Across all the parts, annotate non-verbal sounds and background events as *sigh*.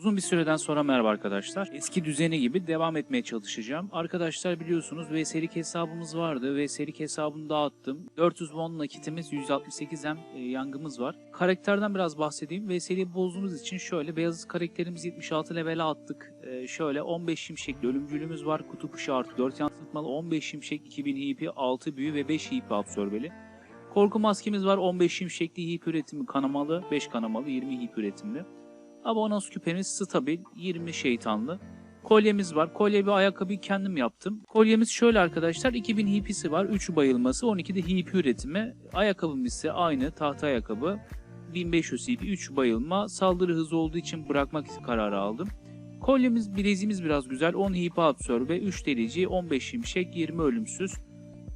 Uzun bir süreden sonra merhaba arkadaşlar. Eski düzeni gibi devam etmeye çalışacağım. Arkadaşlar biliyorsunuz VS'lik hesabımız vardı. VS'lik hesabını dağıttım. 400 won nakitimiz, 168 hem e, yangımız var. Karakterden biraz bahsedeyim. VS'liği bozduğumuz için şöyle beyaz karakterimizi 76 level'e attık. E, şöyle 15 şimşekli ölümcülümüz var. Kutup ışığı artı 4 yansıtmalı. 15 şimşek, 2000 HP, 6 büyü ve 5 HP absorbeli. Korku maskemiz var. 15 şimşekli hip üretimi kanamalı, 5 kanamalı, 20 hip üretimli. Abonos küpemiz stabil, 20 şeytanlı. Kolyemiz var. Kolye bir ayakkabıyı kendim yaptım. Kolyemiz şöyle arkadaşlar. 2000 hipisi var. 3 bayılması, 12 de hip üretimi. Ayakkabım ise aynı tahta ayakkabı. 1500 hip, 3 bayılma. Saldırı hızı olduğu için bırakmak kararı aldım. Kolyemiz, bileziğimiz biraz güzel. 10 hip absorbe, 3 delici, 15 şimşek, 20 ölümsüz.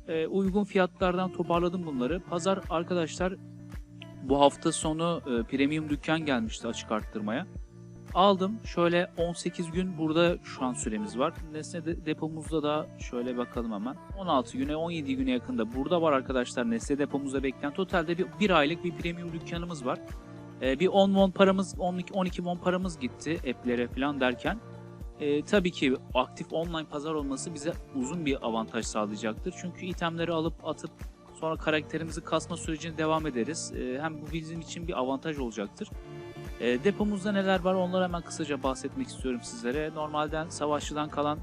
Ee, uygun fiyatlardan toparladım bunları. Pazar arkadaşlar bu hafta sonu e, premium dükkan gelmişti açık arttırmaya. Aldım. Şöyle 18 gün burada şu an süremiz var. Nesne de- depomuzda da şöyle bakalım hemen. 16 güne 17 güne yakında burada var arkadaşlar Nesne depomuzda bekleyen. Totalde bir, bir aylık bir premium dükkanımız var. E, bir 10 won paramız 12, 12 won paramız gitti app'lere falan derken. E, tabii ki aktif online pazar olması bize uzun bir avantaj sağlayacaktır. Çünkü itemleri alıp atıp Sonra karakterimizi kasma sürecine devam ederiz. Ee, hem bu bizim için bir avantaj olacaktır. Ee, depomuzda neler var onları hemen kısaca bahsetmek istiyorum sizlere. Normalden savaşçıdan kalan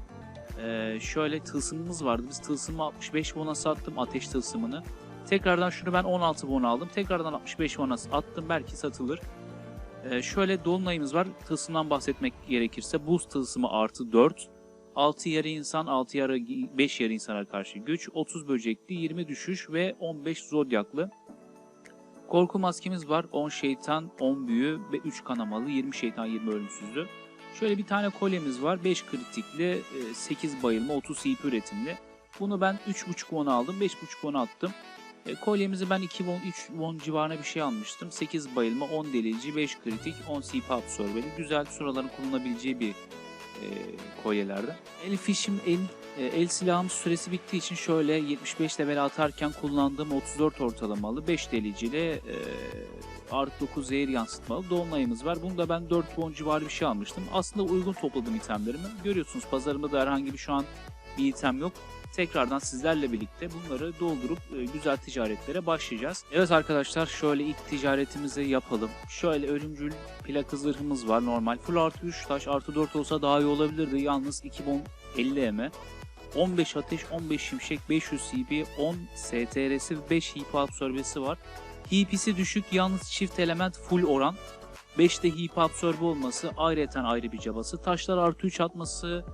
e, şöyle tılsımımız vardı. Biz tılsımı 65 won'a sattım ateş tılsımını. Tekrardan şunu ben 16 won aldım. Tekrardan 65 won'a attım. Belki satılır. Ee, şöyle dolunayımız var. Tılsımdan bahsetmek gerekirse buz tılsımı artı 4. 6 yarı insan, 6 yarı 5 yarı insana karşı güç, 30 böcekli, 20 düşüş ve 15 zodyaklı. Korku maskemiz var. 10 şeytan, 10 büyü ve 3 kanamalı, 20 şeytan, 20 ölümsüzlü. Şöyle bir tane kolyemiz var. 5 kritikli, e, 8 bayılma, 30 CP üretimli. Bunu ben 3.5 won aldım. 5.5 won attım. E, kolyemizi ben 2 won, 3 won civarına bir şey almıştım. 8 bayılma, 10 delici, 5 kritik, 10 CP absorbeli. Güzel suraların kullanılabileceği bir e, kolyelerden. El fişim, el, e, el silahım süresi bittiği için şöyle 75 level atarken kullandığım 34 ortalamalı 5 deliciyle e, artı 9 zehir yansıtmalı dolunayımız var. Bunu da ben 4 won civarı bir şey almıştım. Aslında uygun topladım itemlerimi. Görüyorsunuz pazarımda da herhangi bir şu an bir item yok. Tekrardan sizlerle birlikte bunları doldurup e, güzel ticaretlere başlayacağız. Evet arkadaşlar şöyle ilk ticaretimizi yapalım. Şöyle ölümcül plaka zırhımız var normal. Full artı 3 taş artı 4 olsa daha iyi olabilirdi. Yalnız 2050 eme. 15 ateş, 15 şimşek, 500 CP, 10 STR'si, 5 HP absorbesi var. HP'si düşük yalnız çift element full oran. 5 de HP absorbe olması ayrıyeten ayrı bir cabası. Taşlar artı 3 atması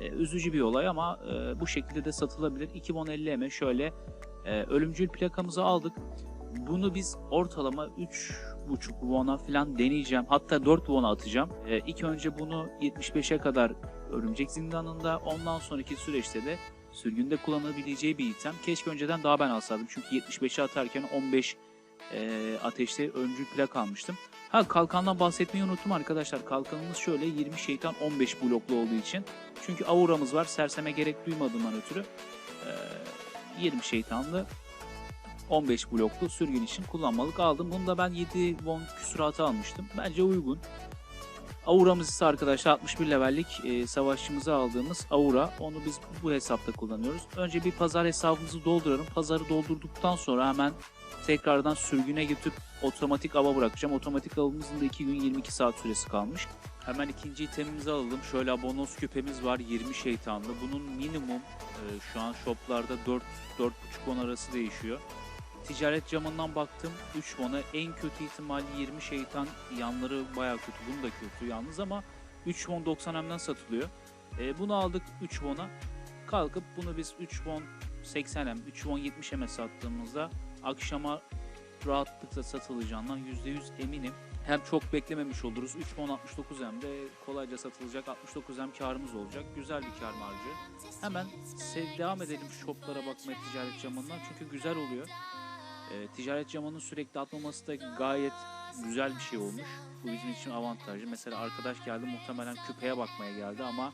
e, üzücü bir olay ama e, bu şekilde de satılabilir. 2050 eme şöyle e, ölümcül plakamızı aldık. Bunu biz ortalama 3.5 won'a falan deneyeceğim. Hatta 4 won'a atacağım. E, ilk önce bunu 75'e kadar örümcek zindanında ondan sonraki süreçte de sürgünde kullanabileceği bir item. Keşke önceden daha ben alsaydım. Çünkü 75'e atarken 15 e, ateşte öncül plak almıştım. Ha kalkandan bahsetmeyi unuttum arkadaşlar. Kalkanımız şöyle 20 şeytan 15 bloklu olduğu için. Çünkü auramız var. Serseme gerek duymadığımdan ötürü. e, 20 şeytanlı 15 bloklu sürgün için kullanmalık aldım. Bunu da ben 7 won küsuratı almıştım. Bence uygun. Aura'mız ise arkadaşlar 61 levellik e, savaşçımıza aldığımız Aura. Onu biz bu hesapta kullanıyoruz. Önce bir pazar hesabımızı dolduralım. Pazarı doldurduktan sonra hemen tekrardan sürgüne götürüp otomatik ava bırakacağım. Otomatik avımızın da 2 gün 22 saat süresi kalmış. Hemen ikinci itemimizi alalım. Şöyle abonos küpemiz var 20 şeytanlı. Bunun minimum e, şu an shoplarda 4 4.5 won arası değişiyor. Ticaret camından baktım 3 won'a en kötü ihtimal 20 şeytan yanları baya kötü. Bunun da kötü yalnız ama 3 won 90 M'den satılıyor. E, bunu aldık 3 won'a. Kalkıp bunu biz 3 won 80 M, 3 won 70 M'e sattığımızda akşama rahatlıkla satılacağından %100 eminim. Hem çok beklememiş oluruz. 3 won 69 M'de kolayca satılacak 69 M karımız olacak. Güzel bir kar marjı. Hemen devam edelim shoplara bakmaya ticaret camından çünkü güzel oluyor. Ee, ticaret camının sürekli atmaması da gayet güzel bir şey olmuş. Bu bizim için avantajlı. Mesela arkadaş geldi muhtemelen küpeye bakmaya geldi ama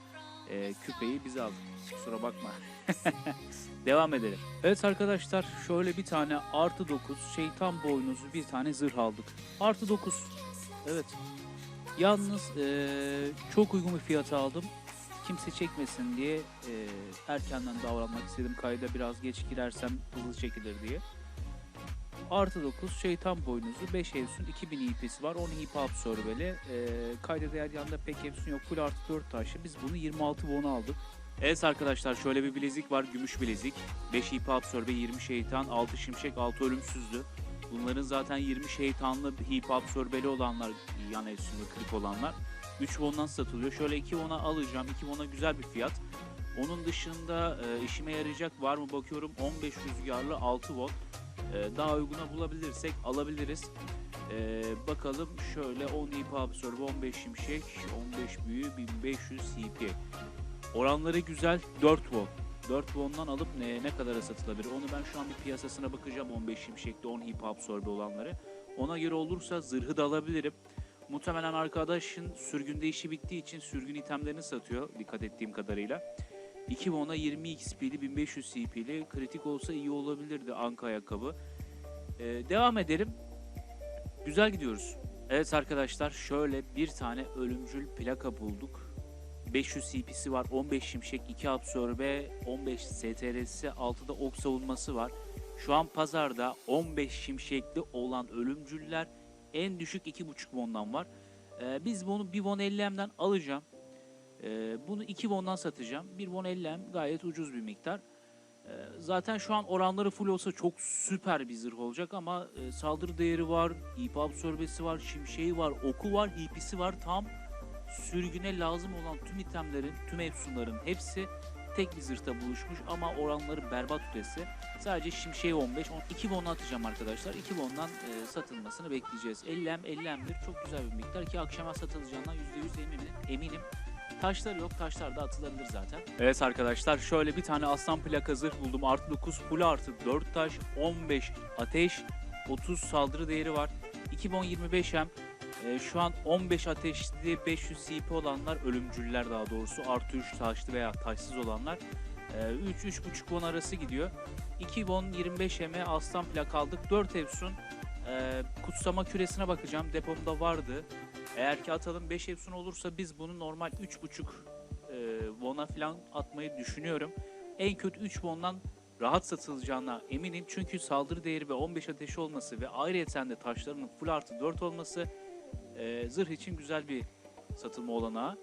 e, küpeyi biz aldık. Kusura bakma. *laughs* Devam edelim. Evet arkadaşlar şöyle bir tane artı 9 şeytan boynuzu bir tane zırh aldık. Artı 9. Evet. Yalnız eee, çok uygun bir fiyata aldım. Kimse çekmesin diye eee, erkenden davranmak istedim. Kayda biraz geç girersem hızlı çekilir diye. Artı 9 şeytan boynuzu 5 Evsun 2000 IP'si var 10 IP absorbeli. Eee kayda değer yanında pek Evsun yok full artı 4 taşlı. Biz bunu 26 won aldık. Evet arkadaşlar şöyle bir bilezik var gümüş bilezik. 5 IP absorbe 20 şeytan 6 şimşek 6 ölümsüzdü. Bunların zaten 20 şeytanlı hip absorbeli olanlar yan efsunlu kırık olanlar 3 won'dan satılıyor. Şöyle 2 won'a alacağım. 2 won'a güzel bir fiyat. Onun dışında e, işime yarayacak var mı bakıyorum 15 rüzgarlı 6 won. E, daha uyguna bulabilirsek alabiliriz. E, bakalım şöyle 10 hip absorbe 15 şimşek 15 büyü 1500 CP. Oranları güzel 4 won. 4 won'dan alıp ne, ne kadara satılabilir? Onu ben şu an bir piyasasına bakacağım 15 şimşekli 10 hip absorbe olanları. Ona göre olursa zırhı da alabilirim. Muhtemelen arkadaşın sürgünde işi bittiği için sürgün itemlerini satıyor dikkat ettiğim kadarıyla. 2 won'a 20 XP'li 1500 CP'li kritik olsa iyi olabilirdi Anka ayakkabı. Ee, devam edelim. Güzel gidiyoruz. Evet arkadaşlar şöyle bir tane ölümcül plaka bulduk. 500 CP'si var, 15 şimşek, 2 absorbe, 15 STR'si, 6'da ok savunması var. Şu an pazarda 15 şimşekli olan ölümcüller en düşük 2.5 won'dan var. Ee, biz bunu 1 won 50M'den alacağım. Ee, bunu 2 won'dan satacağım. 1 won 50M gayet ucuz bir miktar. Ee, zaten şu an oranları full olsa çok süper bir zırh olacak ama e, saldırı değeri var, ip absorbesi var, şimşeği var, oku var, hipisi var. Tam sürgüne lazım olan tüm itemlerin, tüm efsunların hepsi tek bir zırhta buluşmuş ama oranları berbat ötesi. Sadece şimşeği 15, 2 won atacağım arkadaşlar. 2 won'dan e, satılmasını bekleyeceğiz. 50M, 50M'dir çok güzel bir miktar ki akşama satılacağından %100 eminim. eminim. Taşlar yok, taşlar da atılabilir zaten. Evet arkadaşlar şöyle bir tane aslan plaka zırh buldum. Artı 9 full artı 4 taş, 15 ateş, 30 saldırı değeri var. 2025M ee, şu an 15 ateşli 500 CP olanlar ölümcüller daha doğrusu artı 3 taşlı veya taşsız olanlar 3-3.5 won arası gidiyor. 2 won 25 eme aslan plak aldık. 4 efsun Ee, kutsama küresine bakacağım depomda vardı. Eğer ki atalım 5 efsun olursa biz bunu normal 3.5 e, won'a falan atmayı düşünüyorum. En kötü 3 won'dan rahat satılacağına eminim. Çünkü saldırı değeri ve 15 ateşi olması ve ayrıyeten de taşlarının full artı 4 olması e, zırh için güzel bir satılma olanağı.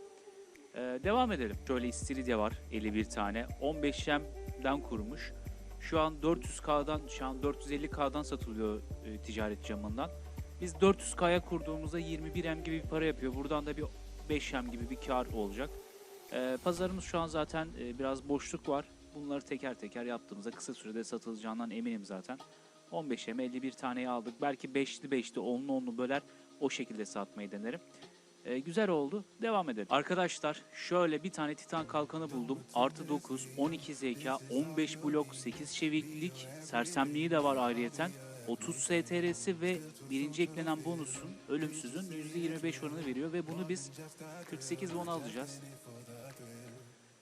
E, devam edelim. Şöyle istiridye var 51 tane. 15M'den kurmuş. Şu an 400K'dan, şu an 450K'dan satılıyor e, ticaret camından. Biz 400K'ya kurduğumuzda 21M gibi bir para yapıyor. Buradan da bir 5M gibi bir kar olacak. E, pazarımız şu an zaten e, biraz boşluk var. Bunları teker teker yaptığımızda kısa sürede satılacağından eminim zaten. 15'e 51 taneyi aldık. Belki 5'li 5'li 10'lu 10'lu böler o şekilde satmayı denerim. Ee, güzel oldu. Devam edelim. Arkadaşlar şöyle bir tane titan kalkanı buldum. Artı 9, 12 zeka, 15 blok, 8 çeviklik, sersemliği de var ayrıyeten. 30 STR'si ve birinci eklenen bonusun ölümsüzün %25 oranı veriyor ve bunu biz 48 won alacağız.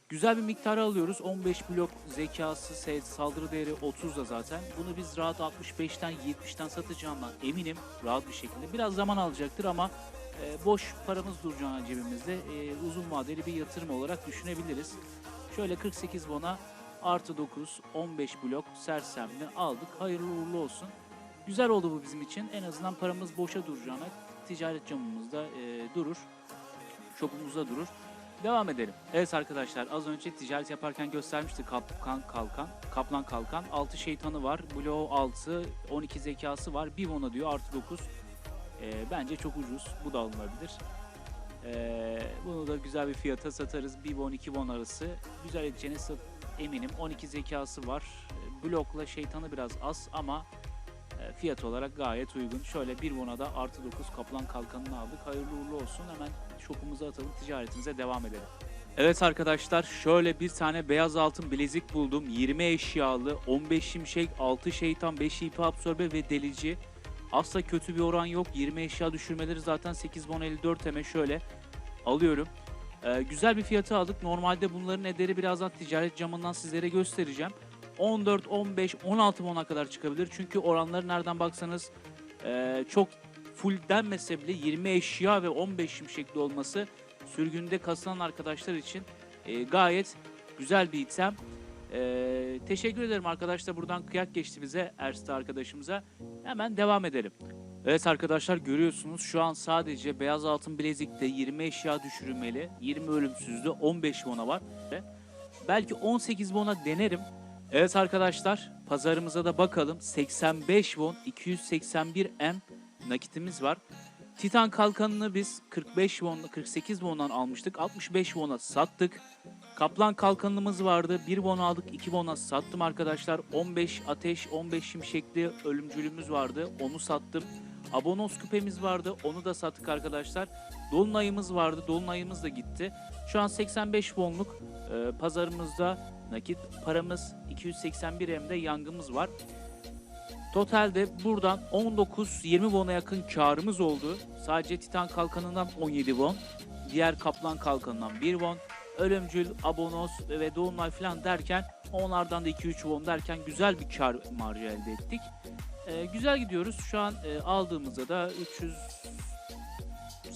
Güzel bir miktarı alıyoruz. 15 blok zekası, saldırı değeri 30 da zaten. Bunu biz rahat 65'ten 70'ten satacağımdan eminim rahat bir şekilde. Biraz zaman alacaktır ama e, boş paramız duracağına cebimizde e, uzun vadeli bir yatırım olarak düşünebiliriz. Şöyle 48 bona artı 9, 15 blok sersemli aldık. Hayırlı uğurlu olsun. Güzel oldu bu bizim için. En azından paramız boşa duracağına ticaret camımızda e, durur. Shopumuzda durur. Devam edelim. Evet arkadaşlar az önce ticaret yaparken göstermiştik Kaplan Kalkan. Kaplan Kalkan. 6 şeytanı var. Blow 6. 12 zekası var. 1 won'a diyor artı 9. Ee, bence çok ucuz. Bu da alınabilir. Ee, bunu da güzel bir fiyata satarız. 1 won 2 won arası. Güzel edeceğine eminim. 12 zekası var. Ee, Blokla şeytanı biraz az ama e, fiyat olarak gayet uygun. Şöyle 1 won'a da artı 9 kaplan kalkanını aldık. Hayırlı uğurlu olsun. Hemen shopumuza atalım. Ticaretimize devam edelim. Evet arkadaşlar şöyle bir tane beyaz altın bilezik buldum. 20 eşyalı, 15 şimşek, 6 şeytan, 5 ip absorbe ve delici. Asla kötü bir oran yok. 20 eşya düşürmeleri zaten 8 won 54 hemen şöyle alıyorum. Ee, güzel bir fiyatı aldık. Normalde bunların ederi birazdan ticaret camından sizlere göstereceğim. 14, 15, 16 won'a kadar çıkabilir. Çünkü oranları nereden baksanız e, çok full denmese bile 20 eşya ve 15 şimşekli olması sürgünde kasılan arkadaşlar için e, gayet güzel bir item. E, teşekkür ederim arkadaşlar. Buradan kıyak geçti bize Erste arkadaşımıza. Hemen devam edelim. Evet arkadaşlar görüyorsunuz şu an sadece beyaz altın bilezikte 20 eşya düşürülmeli. 20 ölümsüzlü 15 bona var. Belki 18 bona denerim. Evet arkadaşlar pazarımıza da bakalım. 85 won 281 M nakitimiz var. Titan kalkanını biz 45 wonla 48 won'dan almıştık. 65 won'a sattık. Kaplan kalkanımız vardı. 1 won aldık 2 won'a sattım arkadaşlar. 15 ateş 15 şimşekli ölümcülümüz vardı. Onu sattım. Abonos küpemiz vardı. Onu da sattık arkadaşlar. Dolunayımız vardı. Dolunayımız da gitti. Şu an 85 wonluk e, pazarımızda nakit paramız 281 M'de yangımız var. Totalde buradan 19-20 won'a yakın karımız oldu. Sadece Titan kalkanından 17 won. Diğer kaplan kalkanından 1 won. Ölümcül, abonos ve dolunay falan derken onlardan da 2-3 won derken güzel bir kar marjı elde ettik. Ee, güzel gidiyoruz. Şu an e, aldığımızda da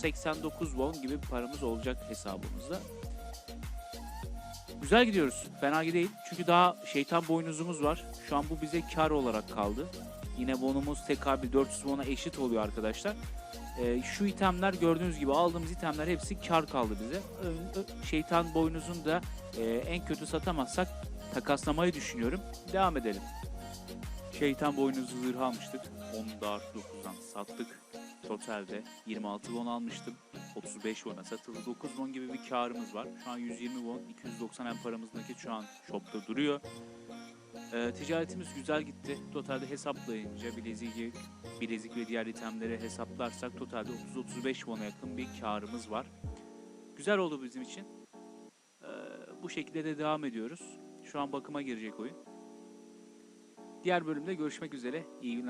389 won gibi bir paramız olacak hesabımızda. Güzel gidiyoruz. Fena değil. Çünkü daha şeytan boynuzumuz var. Şu an bu bize kar olarak kaldı. Yine bonumuz tekabül 400 won'a eşit oluyor arkadaşlar. Ee, şu itemler gördüğünüz gibi aldığımız itemler hepsi kar kaldı bize. Şeytan boynuzunu da e, en kötü satamazsak takaslamayı düşünüyorum. Devam edelim. Şeytan boynuzu zırhı almıştık. Onu da artı 9'dan sattık. Totalde 26 won almıştım. 35 won'a satıldı. 9 won gibi bir karımız var. Şu an 120 won, 290 en paramız nakit şu an shopta duruyor. Ee, ticaretimiz güzel gitti. Totalde hesaplayınca bilezik, bilezik ve diğer itemleri hesaplarsak totalde 30-35 won'a yakın bir karımız var. Güzel oldu bizim için. Ee, bu şekilde de devam ediyoruz. Şu an bakıma girecek oyun. Diğer bölümde görüşmek üzere. İyi günler.